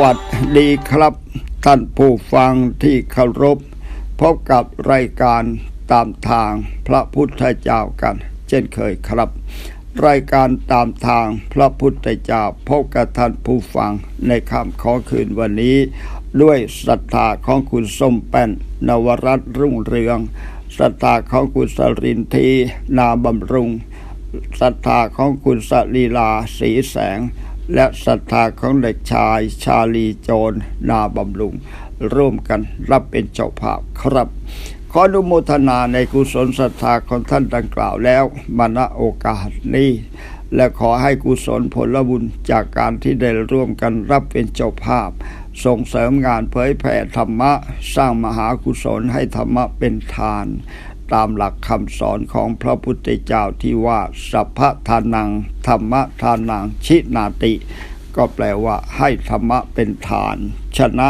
วัสดีครับ ท่านผู้ฟังที่เคารพ พบกับรายการตามทางพระพุทธเจ้ากัน เช่นเคยครับ รายการตามทางพระพุทธเจ้าพบกับท่านผู้ฟังในค่ำขอคืนวันนี้ ด้วยศรัทธาของคุณส้มแป้น นวรัตรุ่งเรืองศรัทธาของคุณสรินทีนาบำรุงศรัทธาของคุณสลีลาสีแสง และศรัทธาของเด็กชายชาลีโจรนาบำรุง ร่วมกันรับเป็นเจ้าภาพครับ ขออนุโมทนาในกุศลศรัทธาของท่านดังกล่าวแล้วมาณโอกาสนี้และขอให้กุศลผลบุญจากการที่ได้ร่วมกันรับเป็นเจ้าภาพ ส่งเสริมงานเผยแผ่ธรรมะ สร้างมหากุศลให้ธรรมะเป็นทาน ตามหลักคำสอนของพระพุทธเจ้าที่ว่าสัพพทานัง ธรรมทานังชินาติ ก็แปลว่าให้ธรรมะเป็นทาน ชนะ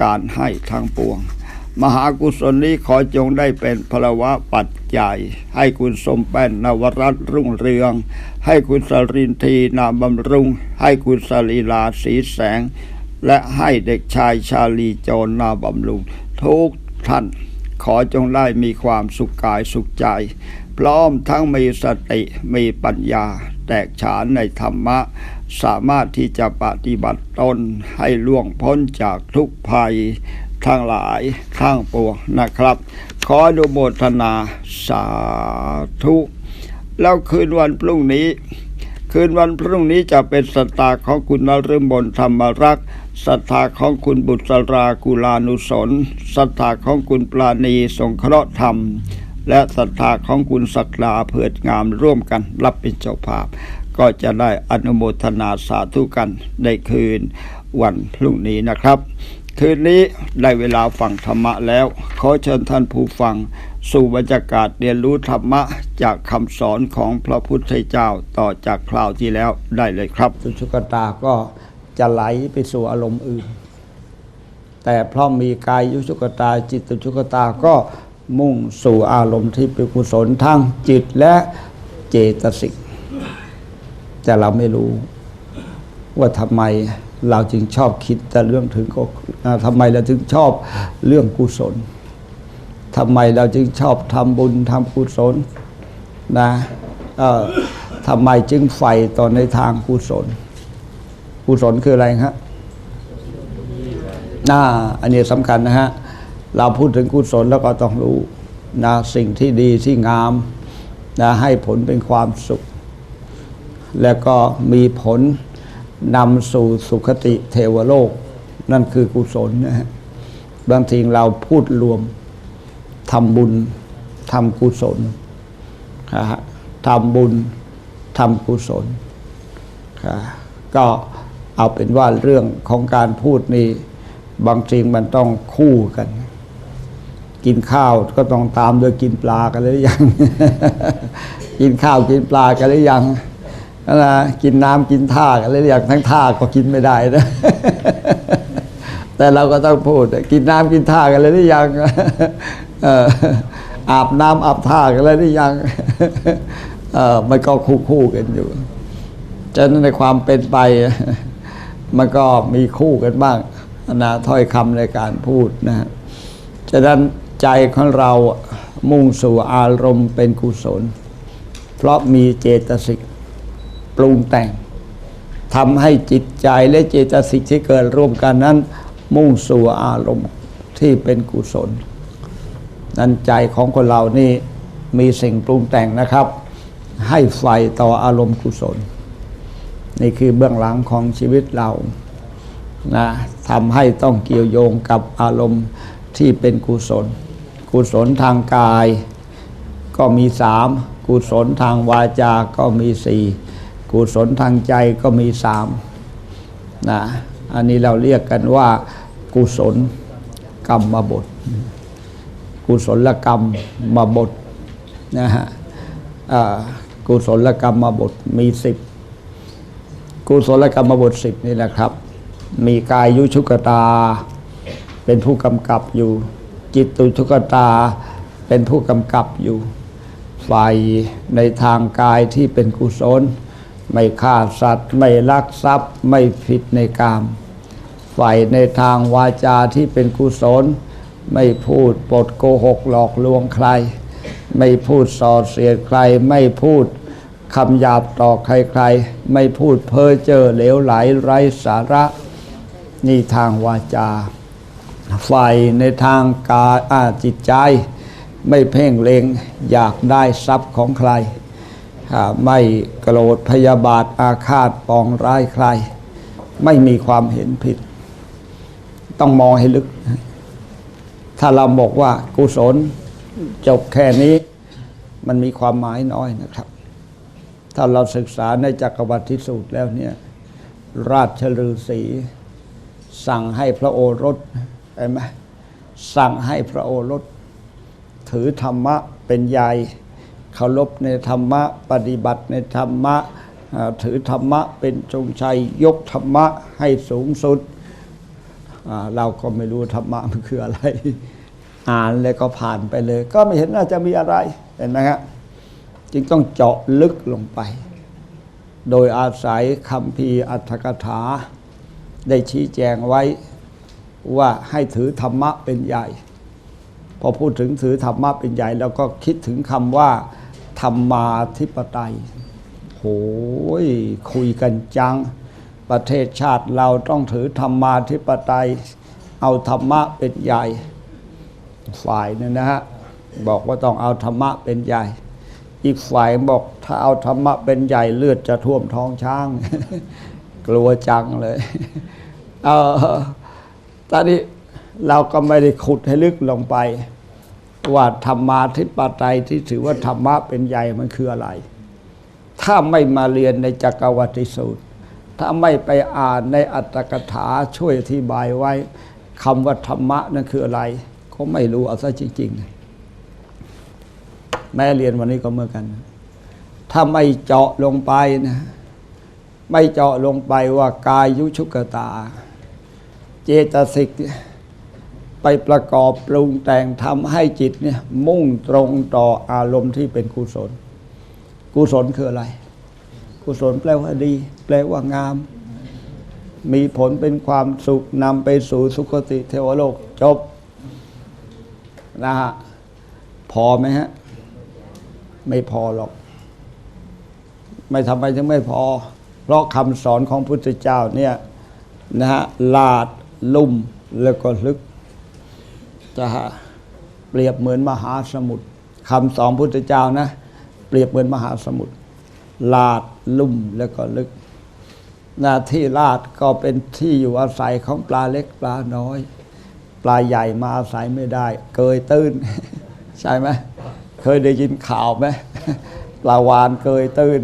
การให้ทั้งปวง มหากุศลนี้ขอจงได้เป็นพลวะปัจจัย ให้คุณสมแป้นนวรัตรุ่งเรือง ให้คุณสรินทีนามบำรุง ให้คุณสลีลาสีแสง และให้เด็กชายชาลีโจรนาบำรุงทุกท่าน ขอจงได้มีความสุขกายสุขใจ พร้อมทั้งมีสติมีปัญญา แตกฉานในธรรมะ สามารถที่จะปฏิบัติตนให้ล่วงพ้นจากทุกภัย ทั้งหลายทั้งปวงนะครับ ขออนุโมทนาสาธุ แล้วคืนวันพรุ่งนี้ คืนวันพรุ่งนี้จะเป็นสตาของคุณนฤมลธรรมรักษ์ศรัทธาของคุณบุตรากุลานุสนศรัทธาของคุณปราณีสงเคราะห์ธรรม และศรัทธาของคุณศักดาเผือดงามร่วมกันรับเป็นเจ้าภาพ ก็จะได้อนุโมทนาสาธุกันในคืนวันพรุ่งนี้นะครับ คืนนี้ได้เวลาฟังธรรมะแล้ว ขอเชิญท่านผู้ฟัง สู่บรรยากาศเรียนรู้ธรรมะ จากคำสอนของพระพุทธเจ้าต่อจากคราวที่แล้วได้เลยครับสุชกตาก็จะไหลไปสู่อารมณ์อื่น แต่เพราะมีกายยุชุกตาจิตตุชุกตาก็มุ่งสู่อารมณ์ที่เป็นกุศลทั้งจิตและเจตสิกแต่เราไม่รู้ว่าทำไม เราจึงชอบคิดแต่เรื่องถึงก็ทำไมเราถึงชอบเรื่องกุศลทำไมเราจึงชอบทำบุญทำกุศลนะทำไมจึงใฝ่ต่อในทางกุศล กุศลคืออะไรครับน่าอันนี้สำคัญนะฮะ เราพูดถึงกุศลแล้วก็ต้องรู้นะสิ่งที่ดีที่งามนะให้ผลเป็นความสุข แล้วก็มีผล นำสู่สุขติเทวโลก นั่นคือกุศลนะฮะบางทีเราพูดรวมทำบุญทำกุศลนะฮะทำบุญทำกุศลค่ะก็เอาเป็นว่าเรื่องของการพูดนี่บางสิ่งมันต้องคู่กัน กินข้าวก็ต้องตามด้วยกินปลากันหรือยัง กินข้าวกินปลากันหรือยัง นั่นนะกินน้ำกินท่ากันหรือยังทั้งท่าก็กินไม่ได้นะ แต่เราก็ต้องพูด กินน้ำกินท่ากันเลยหรือยังอาบน้ำอาบท่ากันเลยหรือยังมันก็คู่คู่กันอยู่ฉะนั้นในความเป็นไป มันก็มีคู่กันบ้างนะถ้อยคำในการพูดนะฮะฉะนั้นใจของเรามุ่งสู่อารมณ์เป็นกุศล เพราะมีเจตสิก ปรุงแต่งทำให้จิตใจและเจตสิกที่เกิดร่วมกันนั้น มุ่งสู่อารมณ์ที่เป็นกุศล นั้นใจของคนเรานี่มีสิ่งปรุงแต่งนะครับ ให้ไฟต่ออารมณ์กุศล นี่คือเบื้องหลังของชีวิตเรานะทำให้ต้องเกี่ยวโยงกับอารมณ์ที่เป็นกุศล กุศลทางกายก็มีสามกุศลทางวาจาก็มีสี่ กุศลทางใจก็มีสามนะอันนี้เราเรียกกันว่า กุศลกรรมบท กุศลกรรมมาบทนะฮะกุศลกรรมมาบทมีสิบกุศลกรรมบทสิบนี่นะครับ มีกายยุชุกตา เป็นผู้กำกับอยู่ จิตตุชุกตา เป็นผู้กำกับอยู่ไฟในทางกายที่เป็นกุศล ไม่ฆ่าสัตว์ ไม่ลักทรัพย์ ไม่ผิดในกามไฟในทางวาจาที่เป็นกุศล ไม่พูดปดโกหกหลอกลวงใคร ไม่พูดส่อเสียดใคร ไม่พูดคำหยาบต่อใครๆ ไม่พูดเพ้อเจ้อเหลวไหลไร้สาระ นี่ทางวาจาไฟในทางกายอาจิตใจ ไม่เพ่งเลงอยากได้ทรัพย์ของใคร ไม่โกรธพยาบาทอาฆาตปองร้ายใคร ไม่มีความเห็นผิด ต้องมองให้ลึก ถ้าเราบอกว่ากุศลจบแค่นี้มันมีความหมายน้อยนะครับ ถ้าเราศึกษาในจักรวรรดิสูตรแล้วเนี่ย ราชฤาษีสั่งให้พระโอรสเห็นไหมสั่งให้พระโอรส ถือธรรมะเป็นใหญ่ เคารพในธรรมะ ปฏิบัติในธรรมะ ถือธรรมะเป็นจงชัยกธรรมะให้สูงสุด เราก็ไม่รู้ธรรมะมันคืออะไร อ่านแล้วก็ผ่านไปเลย ก็ไม่เห็นน่าจะมีอะไรเห็นไหมครับจึงต้องเจาะลึกลงไป โดยอาศัยคำพีอัตถกถา ได้ชี้แจงไว้ว่าให้ถือธรรมะเป็นใหญ่ พอพูดถึงถือธรรมะเป็นใหญ่ แล้วก็คิดถึงคำว่า ธรรมาธิปไตยโหยคุยกันจัง ประเทศชาติเราต้องถือธรรมาธิปไตย เอาธรรมะเป็นใหญ่ ฝ่ายนึงนะฮะบอกว่าต้องเอาธรรมะเป็นใหญ่ อีกฝ่ายบอกถ้าเอาธรรมะเป็นใหญ่เลือดจะท่วมท้องช้าง กลัวจังเลย เออตอนนี้เราก็ไม่ได้ขุดให้ลึกลงไป ว่าธรรมาธิปไตยที่ถือว่าธรรมะเป็นใหญ่มันคืออะไร ถ้าไม่มาเรียนในจักรวัติสูตร ถ้าไม่ไปอ่านในอัตถกถาช่วยอธิบายไว้คำว่าธรรมะนั่นคืออะไร ก็ไม่รู้เอาซะจริงๆ แม่เรียนวันนี้ก็เมื่อกัน ถ้าไม่เจาะลงไปนะ ไม่เจาะลงไปว่ากายยุชุกตา เจตสิกเนี่ย ไปประกอบปรุงแต่งทำให้จิตเนี่ยมุ่งตรงต่ออารมณ์ที่เป็นกุศล กุศลคืออะไร กุศลแปลว่าดี แปลว่างาม มีผลเป็นความสุขนำไปสู่สุคติเทวโลกจบนะฮะพอไหมฮะ ไม่พอหรอก ไม่ทำไมถึงไม่พอ เพราะคำสอนของพุทธเจ้าเนี่ยนะฮะลาดลุ่มแล้วก็ลึก จะเปรียบเหมือนมหาสมุทรคำสอนพุทธเจ้านะ เปรียบเหมือนมหาสมุทรลาดลุ่มแล้วก็ลึก หน้าที่ลาดก็เป็นที่อยู่อาศัยของปลาเล็กปลาน้อย ปลาใหญ่มาอาศัยไม่ได้ เกยตื้น ใช่ไหมเคยได้ยินข่าวไหมปลาวานเกยตื้น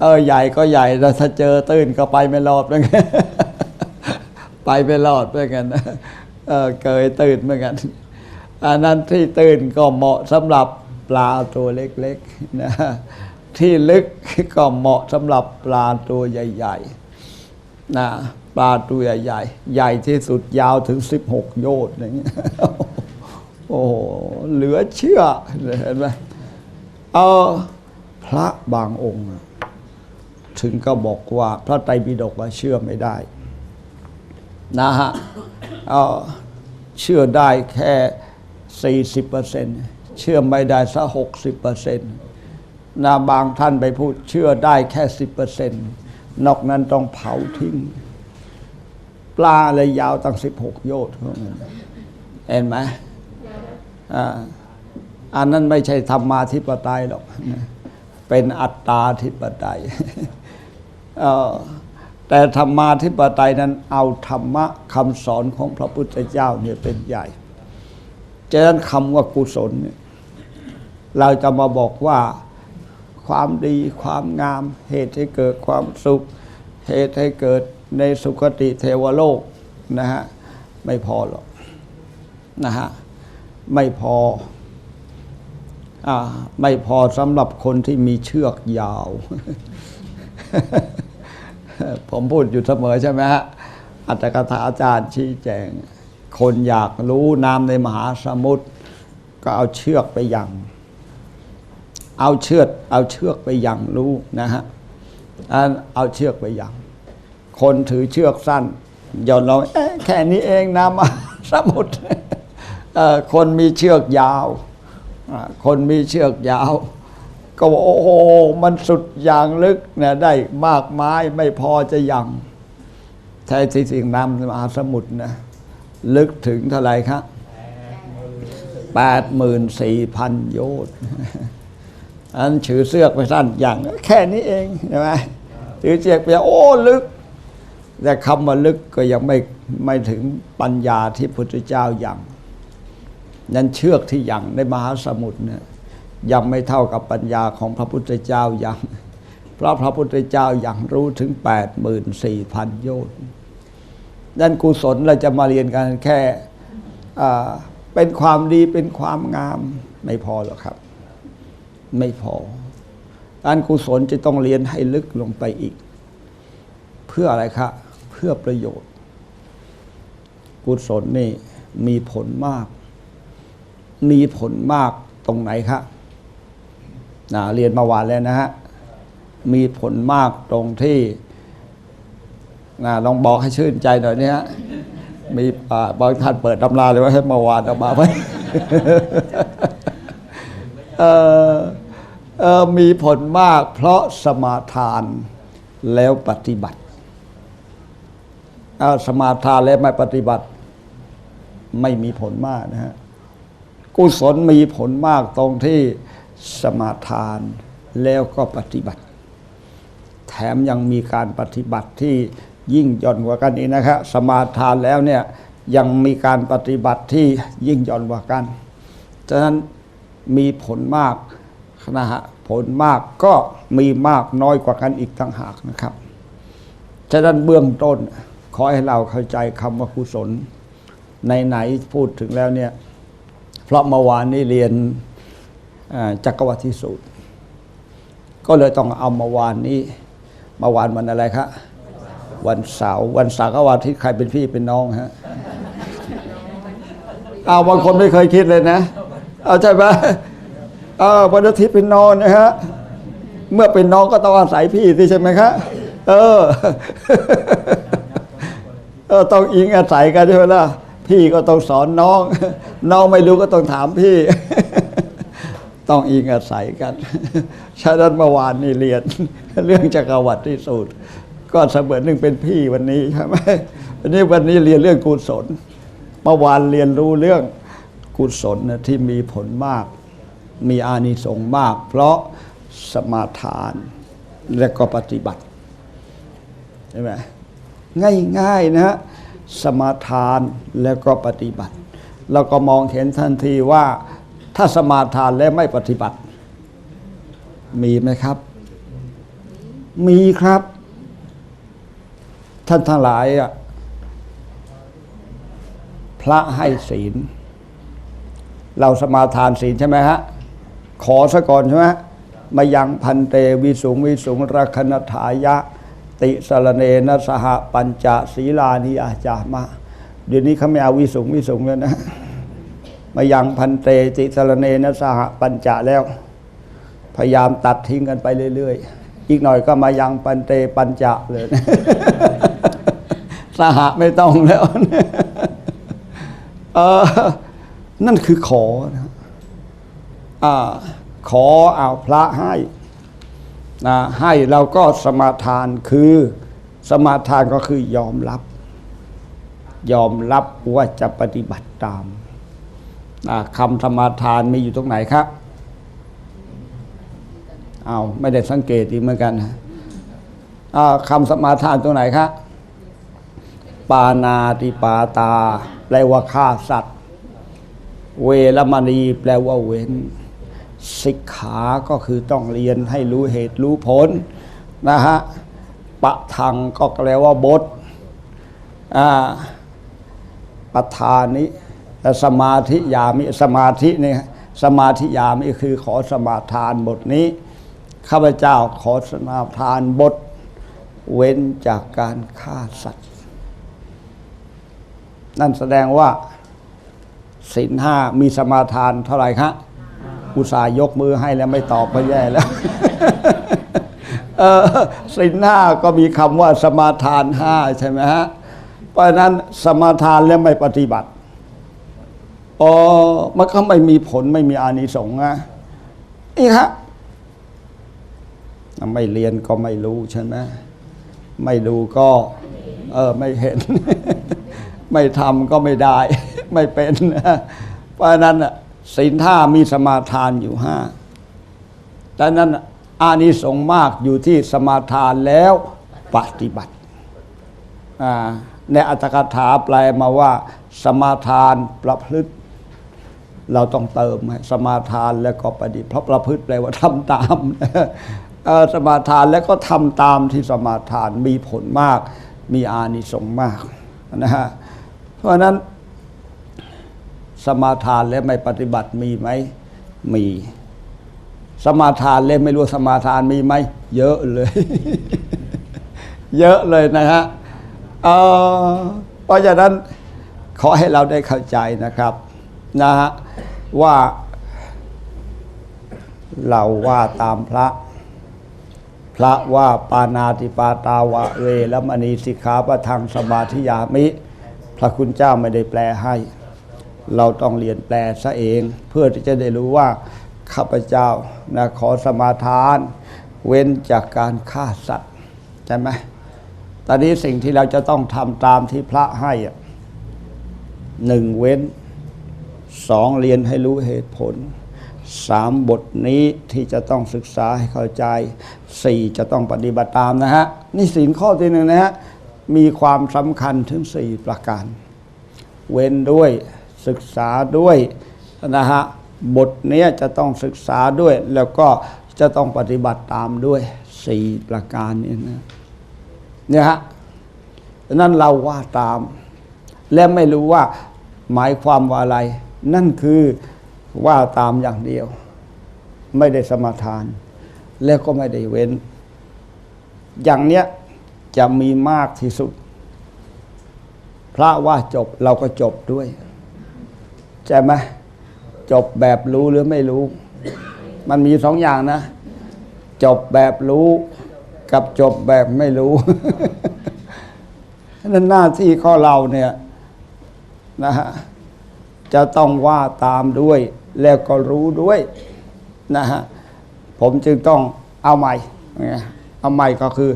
เออใหญ่ก็ใหญ่แต่ถ้าเจอตื้นก็ไปไม่รอดเหมือนกันไปไม่รอดเหมือนกัน เออเกยตื้นเหมือนกัน อันนั้นที่ตื้นก็เหมาะสำหรับปลาตัวเล็กๆนะที่ลึกก็เหมาะสำหรับปลาตัวใหญ่ๆนะปลาตัวใหญ่ๆใหญ่ที่สุดยาวถึง16โยชน์อย่างเงี้โอ้โหเหลือเชื่อเห็นไหมเออพระบางองค์ ถึงก็บอกว่าพระไตรปิฎกว่าเชื่อไม่ได้ นะฮะ เชื่อได้แค่ 40%เชื่อไม่ได้สัก60%นะบางท่านไปพูดเชื่อได้แค่ 10%นอกนั้นต้องเผาทิ้ง ปลาอะไรยาวตั้ง 16 โยชน์พวกนั้นเห็นไหมอ่าอันนั้นไม่ใช่ธรรมาธิปไตยหรอก เป็นอัตตาธิปไตยเอ่อ แต่ธรรมาธิปไตยนั้นเอาธรรมะคำสอนของพระพุทธเจ้าเนี่ยเป็นใหญ่ฉะนั้นคำว่ากุศลเนี่ยเราจะมาบอกว่าความดีความงาม เหตุให้เกิดความสุข เหตุให้เกิดในสุคติเทวโลกนะฮะไม่พอหรอกนะฮะไม่พออ่าไม่พอสำหรับคนที่มีเชือกยาว ผมพูดอยู่เสมอใช่ไหมฮะ อัตถกถาอาจารย์ชี้แจง คนอยากรู้น้ำในมหาสมุทรก็เอาเชือกไปยัง เอาเชือดเอาเชือกไปยังรู้นะฮะเอาเชือกไปยัง คนถือเชือกสั้นย่อนลงแค่นี้เองนะมหาสมุทรคนมีเชือกยาว คนมีเชือกยาว ก็บอกโอ้โหมันสุดอย่างลึกเนี่ยได้มากมายไม่พอจะยังแท้ที่สิ่งน้ำมหาสมุทรนะลึกถึงเท่าไหร่ครับแปดหมื่นสี่พันโยชน์อันถือเสือกไปสั้นอย่าง แค่นี้เองใช่ไหมถือเจียกไปโอ้ลึก แต่คำว่าลึกก็ยังไม่ไม่ถึงปัญญาที่พุทธเจ้ายังนั้นเชือกที่ยังในมหาสมุทรเนี่ย ยังไม่เท่ากับปัญญาของพระพุทธเจ้ายังเพราะพระพุทธเจ้ายังรู้ถึง 8 4 0 0 0 โยชน์ด้านกุศลเราจะมาเรียนกันแค่เป็นความดีเป็นความงามไม่พอหรอกครับ ไม่พอการกุศลจะต้องเรียนให้ลึกลงไปอีก เพื่ออะไรครับเพื่อประโยชน์ กุศลนี่มีผลมาก มีผลมากตรงไหนครับ นะเรียนมาวานแล้วนะฮะ มีผลมากตรงที่นะลองบอกให้ชื่นใจหน่อยเนี่ยมีบางท่านเปิดตำราเลยว่าให้มาวานออกมาไว้เออเออมีผลมากเพราะสมาทานแล้วปฏิบัติเอาสมาทานแล้วไม่ปฏิบัติ ไม่มีผลมากนะฮะกุศลมีผลมากตรงที่ สมาทานแล้วก็ปฏิบัติ แถมยังมีการปฏิบัติที่ยิ่งย่อนกว่ากันอีกนะครับสมาทานแล้วเนี่ยยังมีการปฏิบัติที่ยิ่งย่อนกว่ากันฉะนั้นมีผลมากนะฮะผลมากก็มีมากน้อยกว่ากันอีกต่างหากนะครับ ฉะนั้นเบื้องต้นขอให้เราเข้าใจคำว่ากุศลในไหนพูดถึงแล้วเนี่ย เพราะเมื่อวานนี้เรียน จักรวัติสูตร ก็เลยต้องเอามาวานนี้มาวานวันอะไรครับวันเสาร์วันเสาร์กับวันที่ใครเป็นพี่เป็นน้องฮะเอาบางคนไม่เคยคิดเลยนะ เอาใช่ไหมเอาวันอาทิตย์เป็นน้องนะฮะเมื่อเป็นน้องก็ต้องอาศัยพี่สิใช่ไหมครับเออเออต้องอิงอาศัยกันใช่ไหมล่ะพี่ก็ต้องสอนน้อง น้องไม่รู้ก็ต้องถามพี่ ต้องอิงอาศัยกันฉะนั้นเมื่อวานนี่เรียน เรื่องจักรวรรดิสูตร ก็เสมือนหนึ่งเป็นพี่วันนี้ใช่ไหมวันนี้วันนี้เรียนเรื่องกุศลเมื่อวานเรียนรู้เรื่องกุศลนะที่มีผลมาก มีอานิสงส์มาก เพราะสมาทานและก็ปฏิบัติใช่ไหมง่ายๆนะฮะสมาทานแล้วก็ปฏิบัติเราก็มองเห็นทันทีว่า ถ้าสมาทานและไม่ปฏิบัติ มีไหมครับ มีครับ ท่านทั้งหลายอะพระให้ศีล เราสมาทานศีลใช่ไหมฮะ ขอซะก่อนใช่ไหมมายังพันเตวิสุงวิสุงรักนถายะ ติสรเนนะสหปัญจศีลานิอาจามะ เดี๋ยวนี้เขาไม่เอาวิสุงวิสุงแล้วนะ มายังพันเตติสรเนนะสหปัญจะแล้ว พยายามตัดทิ้งกันไปเรื่อยๆ อีกหน่อยก็มายังปันเตปัญจะเลย สหไม่ต้องแล้วเออนั่นคือขอนะอ่าขอเอาพระให้นะให้เราก็สมาทานคือสมาทานก็คือยอมรับ ยอมรับว่าจะปฏิบัติตาม อ่าคำสมาทานมีอยู่ตรงไหนครับเอาไม่ได้สังเกตอีกเหมือนกันนะอ่าคำสมาทานตรงไหนครับปานาติปาตา แปลว่าฆ่าสัตว์ เวรมณีแปลว่าเว้นสิกขาก็คือต้องเรียนให้รู้เหตุรู้ผลนะฮะปะทังก็แปลว่าบทอ่าประธานนี้ สมาธิยามิสมาธิเนี่ยสมาธิยามิคือขอสมาทานบทนี้ข้าพเจ้าขอสมาทานบท เว้นจากการฆ่าสัตว์ นั่นแสดงว่าศีลห้ามีสมาทานเท่าไหร่ครับอุตส่าห์ยกมือให้แล้วไม่ตอบก็แย่แล้วเออสินห้าก็มีคำว่าสมาทานห้าใช่ไหมฮะ เพราะนั้นสมาทานแล้วไม่ปฏิบัติ อ๋อมันก็ไม่มีผลไม่มีอานิสงส์นะนี่ฮะไม่เรียนก็ไม่รู้ใช่ไหมไม่ดูก็ เออไม่เห็น ไม่ทำก็ไม่ได้ ไม่เป็นเพราะนั้นน่ะศีลห้ามีสมาทานอยู่ห้าดังนั้นอานิสงส์มากอยู่ที่สมาทานแล้วปฏิบัติในอัตถกถาแปลมาว่า สมาทานประพฤติ เราต้องเติมให้สมาทานแล้วก็ปฏิเพราะประพฤติแปลว่าทำตามสมาทานแล้วก็ทำตามที่สมาทานมีผลมาก มีอานิสงส์มากนะฮะเพราะนั้นสมาทานและไม่ปฏิบัติมีไหมมี สมาทานและไม่รู้สมาทานมีไหมเยอะเลย เยอะเลยนะฮะเพราะฉะนั้นขอให้เราได้เข้าใจนะครับนะฮะ ว่าเราว่าตามพระ พระว่าปานาติปาตาวะเวแลมณีสิกขาปะทังสมาธิยามิ พระคุณเจ้าไม่ได้แปลให้ เราต้องเรียนแปลซะเอง เพื่อที่จะได้รู้ว่าข้าพเจ้านะขอสมาทาน เว้นจากการฆ่าสัตว์ใช่ไหมตอนนี้สิ่งที่เราจะต้องทำตามที่พระให้อะหนึ่งเว้น สองเรียนให้รู้เหตุผลสามบทนี้ที่จะต้องศึกษาให้เข้าใจสี่จะต้องปฏิบัติตามนะฮะนี่สินข้อที่หนึ่งนะฮะมีความสำคัญถึงสี่ประการ เว้นด้วยศึกษาด้วยนะฮะบทนี้จะต้องศึกษาด้วย แล้วก็จะต้องปฏิบัติตามด้วยสี่ประการนี้นะเนี่ยฮะฉะนั้นเราว่าตาม และไม่รู้ว่าหมายความว่าอะไร นั่นคือว่าตามอย่างเดียว ไม่ได้สมาทาน แล้วก็ไม่ได้เว้น อย่างเนี้ยจะมีมากที่สุด พระว่าจบเราก็จบด้วยใช่ไหมจบแบบรู้หรือไม่รู้ มันมีสองอย่างนะ จบแบบรู้กับจบแบบไม่รู้นั่นหน้าที่ข้อเราเนี่ยนะฮะ จะต้องว่าตามด้วย แล้วก็รู้ด้วยนะฮะผมจึงต้องเอาใหม่เอาใหม่ก็คือ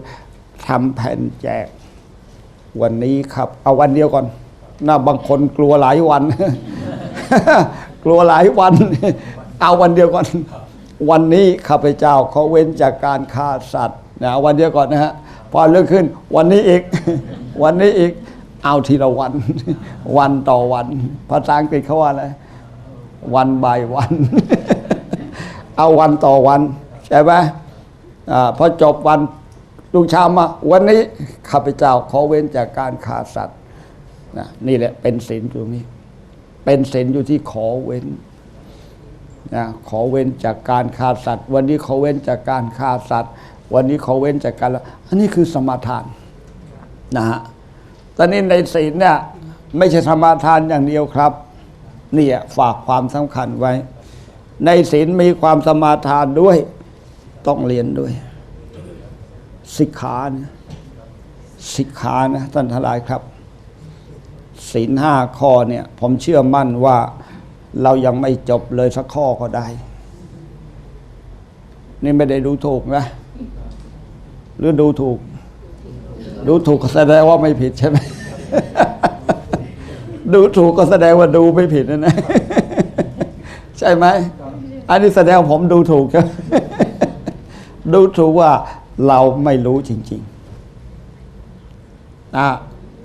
ทำแผ่นแจก วันนี้ครับ เอาวันเดียวก่อนนะบางคนกลัวหลายวัน กลัวหลายวัน เอาวันเดียวก่อน วันนี้ข้าพเจ้าเขาเว้นจากการฆ่าสัตว์นะเอาวันเดียวก่อนนะฮะพอเรื่องขึ้น วันนี้อีก วันนี้อีก เอาทีละวัน วันต่อวัน ภาษาอังกฤษเขาว่าอะไรวันบายวัน เอาวันต่อวัน ใช่ไหมอพอจบวันลุงเชามาวันนี้ข้าพเจ้าขอเว้นจากการฆ่าสัตว์นะนี่แหละเป็นศีลตรงนี้ เป็นศีลอยู่ที่ขอเว้นนะขอเว้นจากการฆ่าสัตว์ วันนี้ขอเว้นจากการฆ่าสัตว์ วันนี้ขอเว้นจากการละอันนี้คือสมาทานนะฮะ ตอนนี้ในศีลเนี่ยไม่ใช่สมาทานอย่างเดียวครับ เนี่ยฝากความสำคัญไว้ ในศีลมีความสมาทานด้วย ต้องเรียนด้วยสิกขานะสิกขานะท่านทลายครับศีลห้าข้อเนี่ยผมเชื่อมั่นว่าเรายังไม่จบเลยสักข้อก็ได้ นี่ไม่ได้ดูถูกนะ หรือดูถูก ดูถูกก็แสดงว่าไม่ผิดใช่ไหม ดูถูกก็แสดงว่าดูไม่ผิดนะนะใช่ไหม อันนี้แสดงผมดูถูกใช่ดูถูกว่าเราไม่รู้จริงๆอะ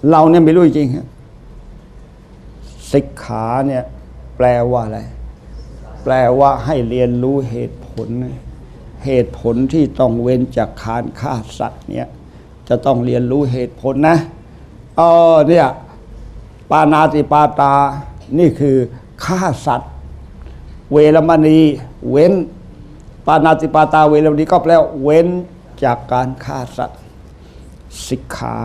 เราเนี่ยไม่รู้จริงสิกขาเนี่ย แปลว่าอะไร แปลว่าให้เรียนรู้เหตุผล เหตุผลที่ต้องเว้นจากคารฆ่าสัตว์เนี่ย จะต้องเรียนรู้เหตุผลนะเออเนี่ยปานาติปาตา นี่คือฆ่าสัตว์ เวรมณีเว้น ปานาติปาตาเวรมณีก็แปลว่าเว้นจากการฆ่าสัตว์สิกขา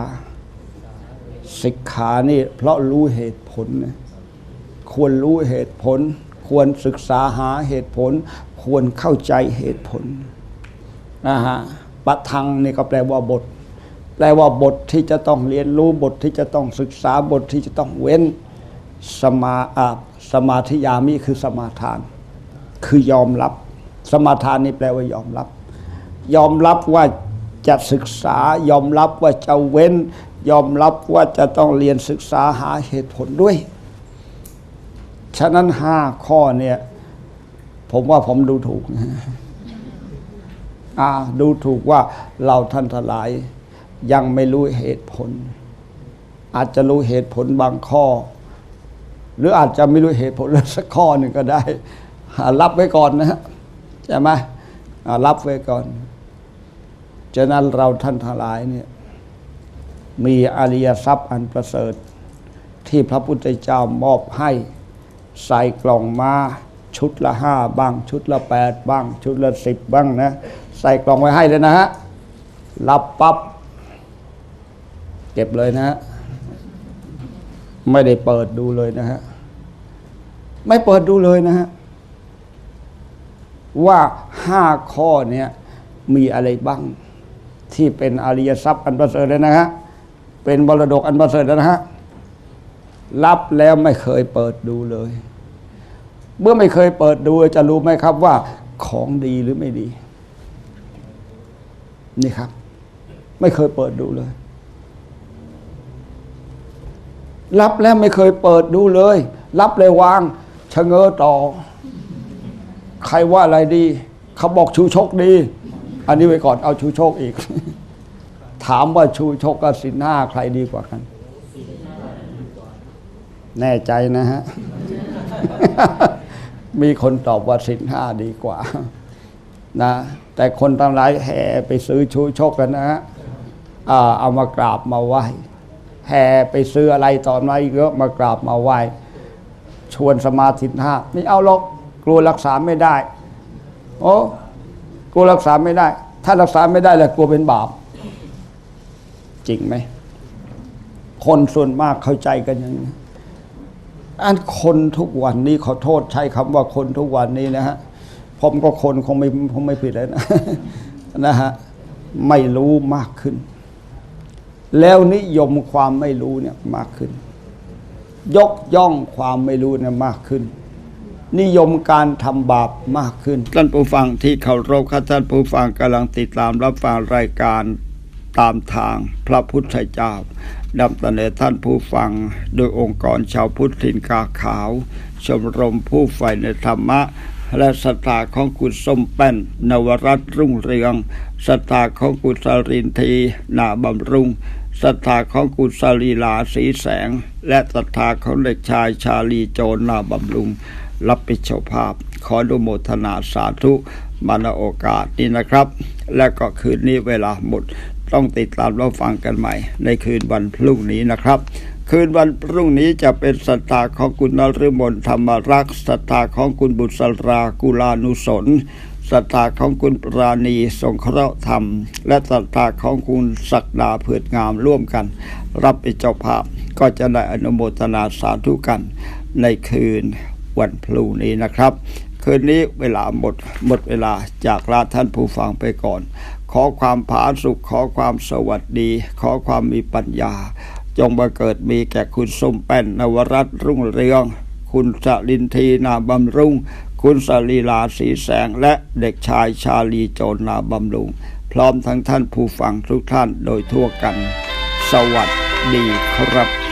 สิกขานี่เพราะรู้เหตุผลนะควรรู้เหตุผล ควรศึกษาหาเหตุผล ควรเข้าใจเหตุผลนะฮะปะทังนี่ก็แปลว่าบท แปลว่าบทที่จะต้องเรียนรู้บทที่จะต้องศึกษาบทที่จะต้องเว้นสมาอาสมาธิยามิคือสมาทาน คือยอมรับ สมาทานนี่แปลว่ายอมรับ ยอมรับว่าจะศึกษายอมรับว่าจะเว้น ยอมรับว่าจะต้องเรียนศึกษาหาเหตุผลด้วย ฉะนั้นห้าข้อเนี่ย ผมว่าผมดูถูกอ่าดูถูกว่าเราท่านทลาย ยังไม่รู้เหตุผล อาจจะรู้เหตุผลบางข้อ หรืออาจจะไม่รู้เหตุผลเลยสักข้อหนึ่งก็ได้ รับไว้ก่อนนะฮะใช่ไหมรับไว้ก่อนฉะนั้นเราท่านทั้งหลายเนี่ยมีอริยทรัพย์อันประเสริฐ ที่พระพุทธเจ้ามอบให้ใส่กล่องมาชุดละห้าบ้าง ชุดละแปดบ้าง ชุดละสิบบ้างนะ ใส่กล่องไว้ให้เลยนะฮะรับปับ๊บ เก็บเลยนะฮะไม่ได้เปิดดูเลยนะฮะ ไม่เปิดดูเลยนะฮะ ว่าห้าข้อเนี้ยมีอะไรบ้าง ที่เป็นอริยทรัพย์อันประเสริฐเลยนะฮะ เป็นบรดกอันประเสริฐนะฮะ รับแล้วไม่เคยเปิดดูเลย เมื่อไม่เคยเปิดดูจะรู้ไหมครับว่าของดีหรือไม่ดี นี่ครับ ไม่เคยเปิดดูเลย รับแล้วไม่เคยเปิดดูเลย รับเลยวางชะเง้อต่อ ใครว่าอะไรดี เขาบอกชูชกดี อันนี้ไว้ก่อนเอาชูชกอีก ถามว่าชูชกกับสินห้าใครดีกว่ากัน แน่ใจนะฮะ มีคนตอบว่าสินห้าดีกว่า นะ แต่คนทั้งหลายแห่ไปซื้อชูชกกันนะฮะเอามากราบมาไหว้ แห่ไปซื้ออะไรตอนไหนเยอะมากราบมาไหว้ชวนสมาธิห้าไม่เอาหรอกกลัวรักษาไม่ได้ โอ้กลัวรักษาไม่ได้ ถ้ารักษาไม่ได้แล้วกลัวเป็นบาป จริงไหม คนส่วนมากเข้าใจกันอย่างนี้อันคนทุกวันนี้ขอโทษใช้คำว่าคนทุกวันนี้นะฮะผมก็คนคงไม่คงไม่ผิดเลยนะนะฮะไม่รู้มากขึ้น แล้วนิยมความไม่รู้เนี่ยมากขึ้น ยกย่องความไม่รู้เนี่ยมากขึ้น นิยมการทำบาปมากขึ้น ท่านผู้ฟังที่เคารพครับท่านผู้ฟังกำลังติดตามรับฟังรายการตามทางพระพุทธเจ้านำเสนอท่านผู้ฟังโดยองค์กรชาวพุทธทินกาขาว ชมรมผู้ใฝ่ในธรรมะ และศรัทธาของคุณส้มแป้น นวรัตรุ่งเรืองศรัทธาของคุณสรินที นาบำรุง ศรัทธาของคุณสลีลาสีแสง และศรัทธาของเด็กชายชาลีโจรนาบำรุง รับผิดชอบภาพ ขออนุโมทนาสาธุมาณโอกาสนี้นะครับ และก็คืนนี้เวลาหมด ต้องติดตามรับฟังกันใหม่ ในคืนวันพรุ่งนี้นะครับ คืนวันพรุ่งนี้จะเป็นศรัทธาของคุณนฤมลธรรมรักษ์ศรัทธาของคุณบุษรากุลานุสน ศรัทธาของคุณปราณีสงเคราะห์ธรรม และศรัทธาของคุณศักดาเผือดงามร่วมกัน รับเป็นเจ้าภาพก็จะได้อนุโมทนาสาธุกัน ในคืนวันพรุ่งนี้นะครับ คืนนี้เวลาหมดหมดเวลาจากลาท่านผู้ฟังไปก่อน ขอความผาสุขขอความสวัสดี ขอความมีปัญญา จงบังเกิดมีแก่คุณส้มแป้นนวรัตรุ่งเรือง คุณสลินทีนาบำรุง คุณสลีลาสีแสงและเด็กชายชาลีโจนาบำรุง พร้อมทั้งท่านผู้ฟังทุกท่านโดยทั่วกัน สวัสดีครับ